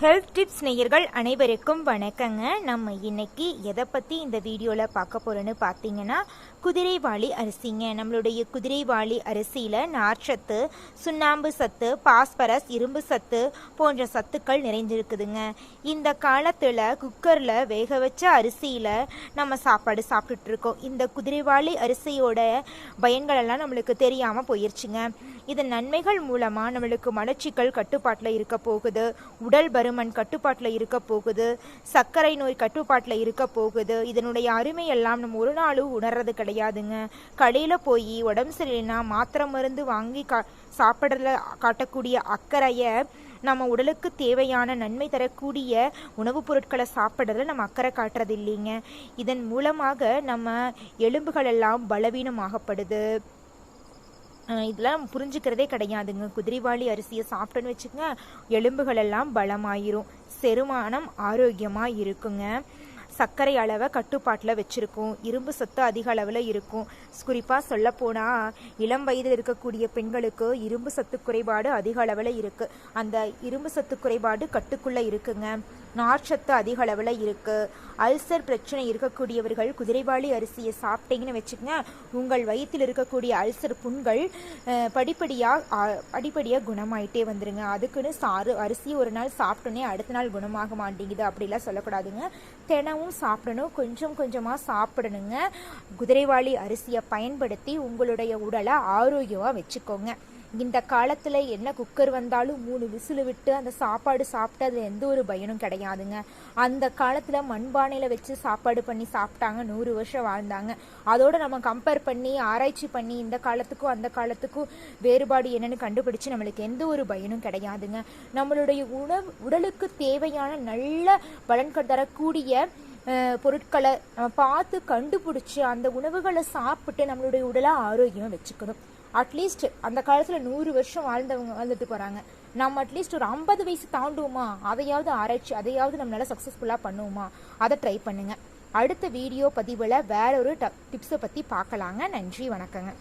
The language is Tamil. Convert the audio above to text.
ஹெல்த் டிப்ஸ் நேயர்கள் அனைவருக்கும் வணக்கங்க. நம்ம இன்னைக்கு எதை பற்றி இந்த வீடியோவில் பார்க்க போகிறோன்னு பார்த்தீங்கன்னா குதிரைவாளி அரிசிங்க. நம்மளுடைய குதிரைவாளி அரிசியில் நார்ச்சத்து சுண்ணாம்பு சத்து பாஸ்பரஸ் இரும்பு சத்து போன்ற சத்துக்கள் நிறைஞ்சிருக்குதுங்க. இந்த காலத்தில் குக்கரில் வேக வச்ச அரிசியில் நம்ம சாப்பாடு சாப்பிட்டுட்டு இருக்கோம். இந்த குதிரைவாளி அரிசியோட பயன்களெல்லாம் நம்மளுக்கு தெரியாமல் போயிடுச்சுங்க இதன் நன்மைகள் மூலமாக நம்மளுக்கு மலச்சிக்கல் கட்டுப்பாட்டில் இருக்க போகுது உடல் பருமன் கட்டுப்பாட்டில் இருக்க போகுது சர்க்கரை நோய் கட்டுப்பாட்டில் இருக்க போகுது. இதனுடைய அருமையெல்லாம் நம்ம ஒரு நாளும் உணர்றது கிடையாதுங்க. கடையில் போய் உடம்பு சரியில்லைன்னா மாத்திரை மருந்து வாங்கி கா சாப்பிட்றதுல காட்டக்கூடிய அக்கறையை நம்ம உடலுக்கு தேவையான நன்மை தரக்கூடிய உணவுப் பொருட்களை சாப்பிட்றதுல நம்ம அக்கறை காட்டுறது இல்லைங்க. இதன் மூலமாக நம்ம எலும்புகள் எல்லாம் பலவீனமாகப்படுது. இதெல்லாம் புரிஞ்சுக்கிறதே கிடையாதுங்க. குதிரைவாளி அரிசியை சாப்பிட்டோன்னு வச்சுக்கோங்க எலும்புகள் எல்லாம் பலமாயிரும். செருமானம் ஆரோக்கியமாக இருக்குங்க. சர்க்கரை அளவை கட்டுப்பாட்டில் வச்சுருக்கும். இரும்பு சத்து அதிக அளவில் இருக்கும். குறிப்பாக சொல்லப்போனால் இளம் வயதில் இருக்கக்கூடிய பெண்களுக்கு இரும்பு சத்து குறைபாடு அதிக அளவில் இருக்குது அந்த இரும்பு சத்து குறைபாடு கட்டுக்குள்ளே இருக்குங்க. நார்ச்சத்து அதிக அளவில் இருக்குது அல்சர் பிரச்சனை இருக்கக்கூடியவர்கள் குதிரைவாளி அரிசியை சாப்பிட்டீங்கன்னு வச்சுக்கோங்க. உங்கள் வயிற்றில் இருக்கக்கூடிய அல்சர் புண்கள் படிப்படியாக படிப்படியாக குணமாயிட்டே வந்துடுங்க அதுக்குன்னு சாறு அரிசி ஒரு நாள் சாப்பிட்டோன்னே அடுத்த நாள் குணமாக மாட்டேங்குது. அப்படிலாம் சொல்லக்கூடாதுங்க. தினமும் சாப்பிடணும். கொஞ்சம் கொஞ்சமாக சாப்பிடணுங்க. குதிரைவாளி அரிசியை பயன்படுத்தி உங்களுடைய உடலை ஆரோக்கியமாக வச்சுக்கோங்க. இந்த காலத்தில் என்ன குக்கர் வந்தாலும் மூணு விசில் விட்டு அந்த சாப்பாடு சாப்பிட்டு அதில் எந்த ஒரு பயனும் கிடையாதுங்க. அந்த காலத்தில் மண்பானையில் வச்சு சாப்பாடு பண்ணி சாப்பிட்டாங்க. நூறு வருஷம் வாழ்ந்தாங்க. அதோடு நம்ம கம்பேர் பண்ணி ஆராய்ச்சி பண்ணி இந்த காலத்துக்கும் அந்த காலத்துக்கும் வேறுபாடு என்னன்னு கண்டுபிடிச்சு நம்மளுக்கு எந்த ஒரு பயனும் கிடையாதுங்க. நம்மளுடைய உணவு உடலுக்கு தேவையான நல்ல பலன் தரக்கூடிய பொருட்களை நம்ம பார்த்து கண்டுபிடிச்சி அந்த உணவுகளை சாப்பிட்டு நம்மளுடைய உடலை ஆரோக்கியமாக வச்சுக்கணும். அட்லீஸ்ட் அந்த காலத்தில் நூறு வருஷம் வாழ்ந்தவங்க வாழ்ந்துட்டு போகிறாங்க நம்ம அட்லீஸ்ட் ஒரு ஐம்பது வயசு தாண்டுவோமா? அதையாவது ஆராய்ச்சி அதையாவது நம்மளால் சக்ஸஸ்ஃபுல்லாக பண்ணுவோமா? அதை ட்ரை பண்ணுங்கள் அடுத்த வீடியோ பதிவில் வேற ஒரு டிப்ஸை பற்றி பார்க்கலாங்க. நன்றி வணக்கங்க.